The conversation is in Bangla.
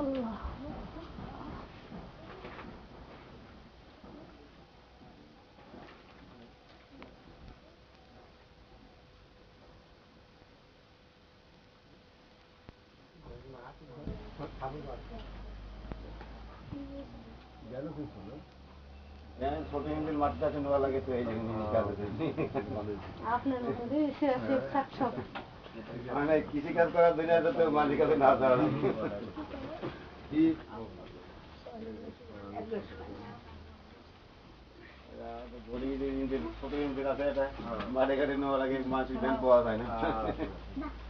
আল্লাহ আপনার মধ্যে সে সব মানে কৃষি কাজ করার দুনিয়াতে তো মাঝে কাছে না ছোট আছে এটা মাঠে ঘাটে নেওয়া লাগে মাছ পাওয়া যায় না। নীতি